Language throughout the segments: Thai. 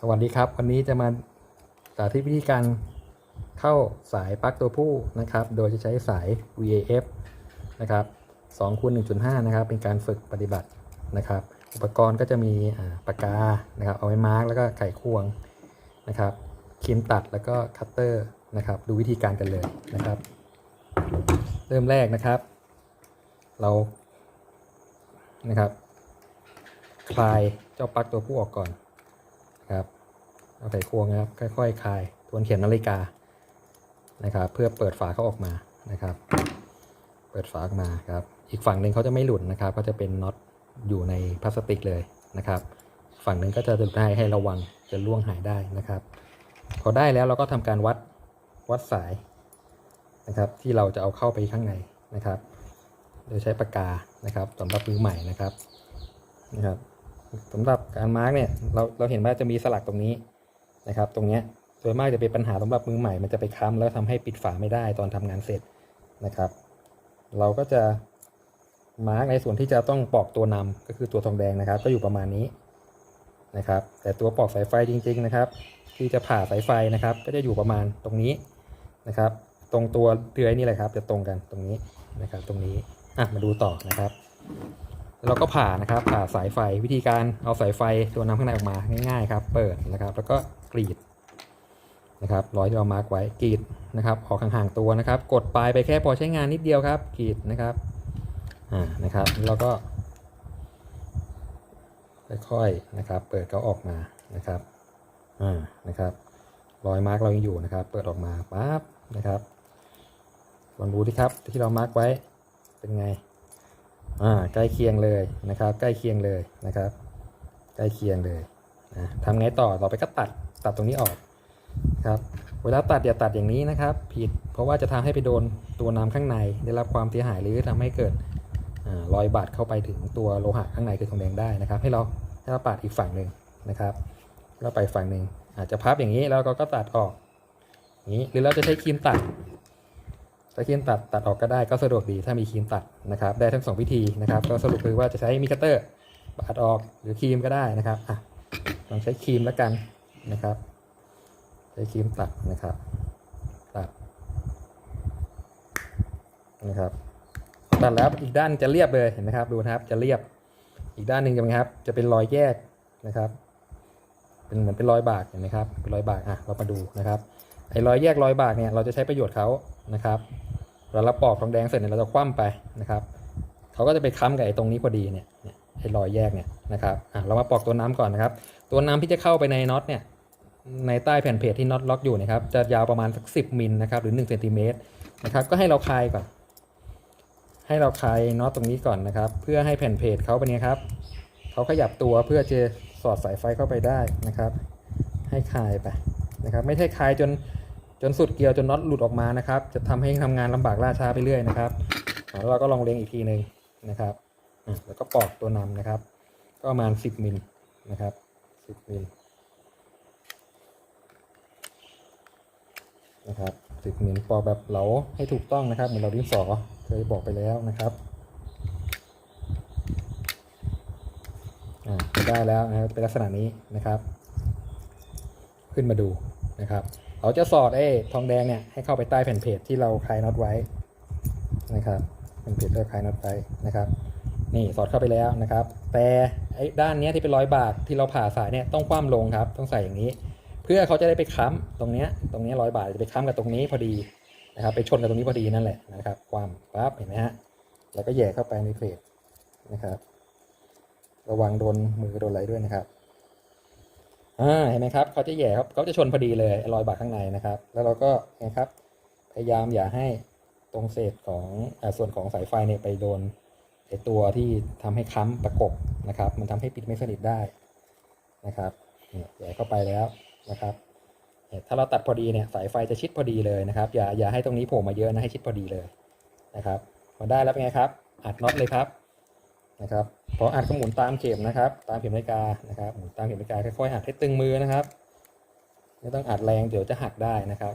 สวัสดีครับ วันนี้จะมาสาธิตวิธีการเข้าสายปลั๊กตัวผู้นะครับ โดยจะใช้สาย VAF นะครับ2คูณ1.5 นะครับ เป็นการฝึกปฏิบัตินะครับ อุปกรณ์ก็จะมีปากกานะครับ เอาไว้มาร์กแล้วก็ไขควงนะครับครีมตัดแล้วก็คัตเตอร์นะครับ ดูวิธีการกันเลยนะครับ เริ่มแรกนะครับ เรานะครับ คลายเจ้าปลั๊กตัวผู้ออกก่อน ครับเอาไขควงนะครับค่อยๆคลายทวนเข็มนาฬิกานะครับเพื่อเปิดฝาเขาออกมานะครับ เปิดฝาออกมาครับ อีกฝั่งหนึ่งเขาจะไม่หลุดนะครับ ก็จะเป็นน็อตอยู่ในพลาสติกเลยนะครับ ฝั่งหนึ่งก็จะหลุดได้ให้ระวังจะล่วงหายได้นะครับ พอได้แล้วเราก็ทำการวัดวัดสายนะครับ ที่เราจะเอาเข้าไปข้างในนะครับ โดยใช้ปากกานะครับสำหรับมือใหม่นะครับนะครับ สำหรับการมาร์กเนี่ยเราเราเห็นว่าจะมีสลักตรงนี้นะครับ ตรงเนี้ยส่วนมากจะเป็นปัญหาสำหรับมือใหม่มันจะไปค้ำแล้วทำให้ปิดฝาไม่ได้ตอนทำงานเสร็จนะครับ เราก็จะมาร์กในส่วนที่จะต้องปอกตัวนำก็คือตัวทองแดงนะครับ ก็อยู่ประมาณนี้นะครับ แต่ตัวปอกสายไฟจริง ๆนะครับ ที่จะผ่าสายไฟนะครับ ก็จะอยู่ประมาณตรงนี้นะครับ ตรงตัวเดือยนี่แหละครับ จะตรงกันตรงนี้นะครับ ตรงนี้อะมาดูต่อนะครับ เราก็ผ่านะครับผ่าสายไฟวิธีการเอาสายไฟตัวนำข้างในออกมาง่ายๆครับ เปิดนะครับ แล้วก็กรีดนะครับร้อยที่เรามาร์กไว้กรีดนะครับออกห่างๆตัวนะครับ กดปลายไปแค่พอใช้งานนิดเดียวครับกรีดนะครับอ่านะครับแล้วก็ค่อยๆนะครับ เปิดเขาออกมานะครับอ่านะครับรอยมาร์กเรายังอยู่นะครับ เปิดออกมาปั๊บนะครับลองดูที่ครับที่เรามาร์กไว้เป็นไง อ่าใกล้เคียงเลยนะครับ ใกล้เคียงเลยนะครับ ใกล้เคียงเลยนะทำไงต่อต่อไปก็ตัดตัดตรงนี้ออกครับเวลาตัดอย่าตัดอย่างนี้นะครับ ผิดเพราะว่าจะทำให้ไปโดนตัวน้ำข้างในได้รับความเสียหายหรือทำให้เกิดอรอยบาดเข้าไปถึงตัวโลหะข้างในคือทองแดงได้นะครับ ให้เราให้เราปาดอีกฝั่งหนึ่งนะครับแล้วไปฝั่งหนึ่งอาจจะพับอย่างนี้แล้วก็ก็ตัดออกนี้หรือเราจะใช้ครีมตัด ถ้าครีมตัดตัดออกก็ได้ก็สะดวกดีถ้ามีครีมตัดนะครับ ได้ทั้งสองวิธีนะครับ ก็สรุปคือว่าจะใช้มีคัตเตอร์ปาดออกหรือครีมก็ได้นะครับอะลองใช้ครีมแล้วกันนะครับ ใช้ครีมตัดนะครับตัดนะครับตัดแล้วอีกด้านจะเรียบเลยเห็นไหมครับดูนะครับจะเรียบอีกด้านหนึ่งจะเป็นครับ จะเป็นรอยแยกนะครับ เป็นเหมือนเป็นรอยบากเห็นไหมครับเป็นรอยบากอะเรามาดูนะครับไอ้รอยแยกรอยบากเนี่ยเราจะใช้ประโยชน์เขานะครับ เราเราปอกทองแดงเสร็จเนี่ยเราจะคว่ำไปนะครับเขาก็จะไปค้ำกับไอ้ตรงนี้พอดีเนี่ยไอ้รอยแยกเนี่ยนะครับอะเรามาปอกตัวน้ำก่อนนะครับ ตัวน้ำที่จะเข้าไปในน็อตเนี่ยในใต้แผ่นเพจที่น็อตล็อกอยู่นะครับจะยาวประมาณสักสิบมิลนะครับหรือ1เซนติเมตรนะครับก็ให้เราคลายก่อน ให้เราคลายน็อตตรงนี้ก่อนนะครับ เพื่อให้แผ่นเพจเขาเป็นไงครับเขาขยับตัวเพื่อจะสอดสายไฟเข้าไปได้นะครับ ให้คลายไปนะครับ ไม่ใช่คลายจน จนสุดเกลียวจนน็อตหลุดออกมานะครับ จะทำให้ทำงานลำบากล่าช้าไปเรื่อยนะครับแล้วเราก็ลองเล็งอีกทีหนึ่งนะครับแล้วก็ปอกตัวนำนะครับ ก็ประมาณ10มิลนะครับ10มิลนะครับ10มิลปอกแบบเหลาให้ถูกต้องนะครับเหมือนเราดินสอเคยบอกไปแล้วนะครับอ่าได้แล้วนะครับเป็นลักษณะนี้นะครับ ขึ้นมาดูนะครับ เราจะสอดไอ้ทองแดงเนี่ยให้เข้าไปใต้แผ่นเพจที่เราคลายน็อตไว้นะครับแผ่นเพจที่เราคลายน็อตไว้นะครับนี่สอดเข้าไปแล้วนะครับ แต่ไอ้ด้านนี้ที่เป็นร้อยบากที่เราผ่าสายเนี่ยต้องคว่ำลงครับ ต้องใส่อย่างนี้ เพื่อเขาจะได้ไปค้ำตรงเนี้ยตรงเนี้ยรอยบากจะไปค้ำกับตรงนี้พอดีนะครับ ไปชนกับตรงนี้พอดีนั่นแหละนะครับคว่ำปั๊บเห็นไหมฮะแล้วก็แย่เข้าไปในเพจนะครับ ระวังโดนมือโดนอะไรด้วยนะครับ อ่าเห็นไหมครับเขาจะแย่ครับเขาจะชนพอดีเลยรอยบากข้างในนะครับ แล้วเราก็นะครับพยายามอย่าให้ตรงเศษของอส่วนของสายไฟเนี่ยไปโดนไอตัวที่ทำให้ค้ำประกบนะครับ มันทำให้ปิดไม่สนิทได้นะครับแย่เข้าไปแล้วนะครับถ้าเราตัดพอดีเนี่ยสายไฟจะชิดพอดีเลยนะครับ อย่าอย่าให้ตรงนี้โผล่มาเยอะนะให้ชิดพอดีเลยนะครับพอได้แล้วเป็นไงครับอัดน็อตเลยครับ นะครับพออัดก็หมุนตามเข็มนะครับ ตามเข็มนาฬิกานะครับหมุนตามเข็มนาฬิกาค่อยๆอัดให้ตึงมือนะครับไม่ต้องอัดแรงเดี๋ยวจะหักได้นะครับ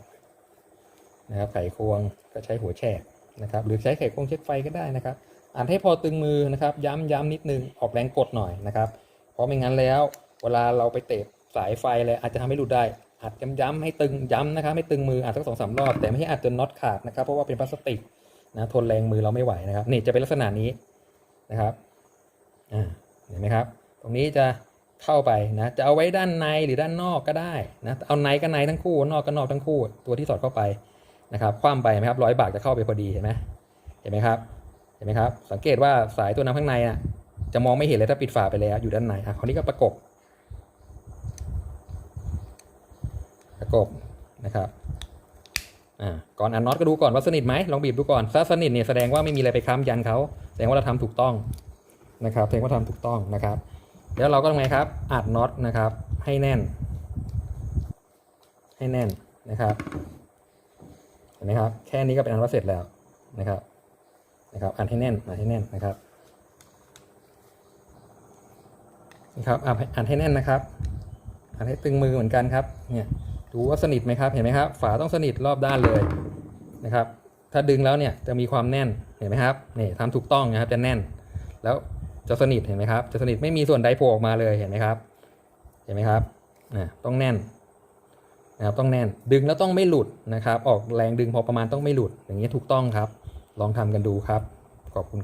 นะครับ ไขควงก็ใช้หัวแฉกนะครับ หรือใช้ไขควงเช็คไฟก็ได้นะครับอัดให้พอตึงมือนะครับ ย้ำย้ำนิดนึงออกแรงกดหน่อยนะครับ เพราะไม่งั้นแล้วเวลาเราไปเตะสายไฟเลยอาจจะทำให้หลุดได้อัดย้ำๆให้ตึงย้ำนะครับให้ตึงมืออัดสักสองสามรอบ แต่ไม่ให้อัดจนน็อตขาดนะครับ เพราะว่าเป็นพลาสติกนะทนแรงมือเราไม่ไหวนะครับ นี่จะเป็นลักษณะนี้นะครับ เห็นไหมครับ ตรงนี้จะเข้าไปนะ จะเอาไว้ด้านในหรือด้านนอกก็ได้นะ เอาในก็ในทั้งคู่ นอกก็นอกทั้งคู่ ตัวที่สอดเข้าไปนะครับคว่ำไปไหมครับร้อยบาทจะเข้าไปพอดีเห็นไหมเห็นไหมครับ เห็นไหมครับ สังเกตว่าสายตัวน้ำข้างในน่ะจะมองไม่เห็นเลยถ้าปิดฝาไปแล้วอยู่ด้านในอะคราวนี้ก็ประกบ ประกบนะครับอ่าก่อนอันน็อตก็ดูก่อนว่าสนิทไหมลองบีบดูก่อนถ้าสนิทเนี่ยแสดงว่าไม่มีอะไรไปค้ำยันเขาแสดงว่าเราทำถูกต้อง นะครับแสดงว่าทำถูกต้องนะครับแล้วเราก็ทำไงครับอัดน็อตนะครับให้แน่น ให้แน่นนะครับเห็นไหมครับแค่นี้ก็เป็นอันว่าเสร็จแล้วนะครับนะครับอัดให้แน่นอัดให้แน่นนะครับนะครับอัดให้อัดให้แน่นนะครับอัดให้ตึงมือเหมือนกันครับเนี่ยดูว่าสนิทไหมครับเห็นไหมครับฝาต้องสนิทรอบด้านเลยนะครับถ้าดึงแล้วเนี่ยจะมีความแน่นเห็นไหมครับนี่ทำถูกต้องนะครับจะแน่น แล้ว จะสนิทเห็นไหมครับจะสนิทไม่มีส่วนใดโผล่ออกมาเลยเห็นไหมครับ เห็นไหมครับนะต้องแน่นนะครับต้องแน่นดึงแล้วต้องไม่หลุดนะครับ ออกแรงดึงพอประมาณต้องไม่หลุด อย่างนี้ถูกต้องครับ ลองทำกันดูครับ ขอบคุณ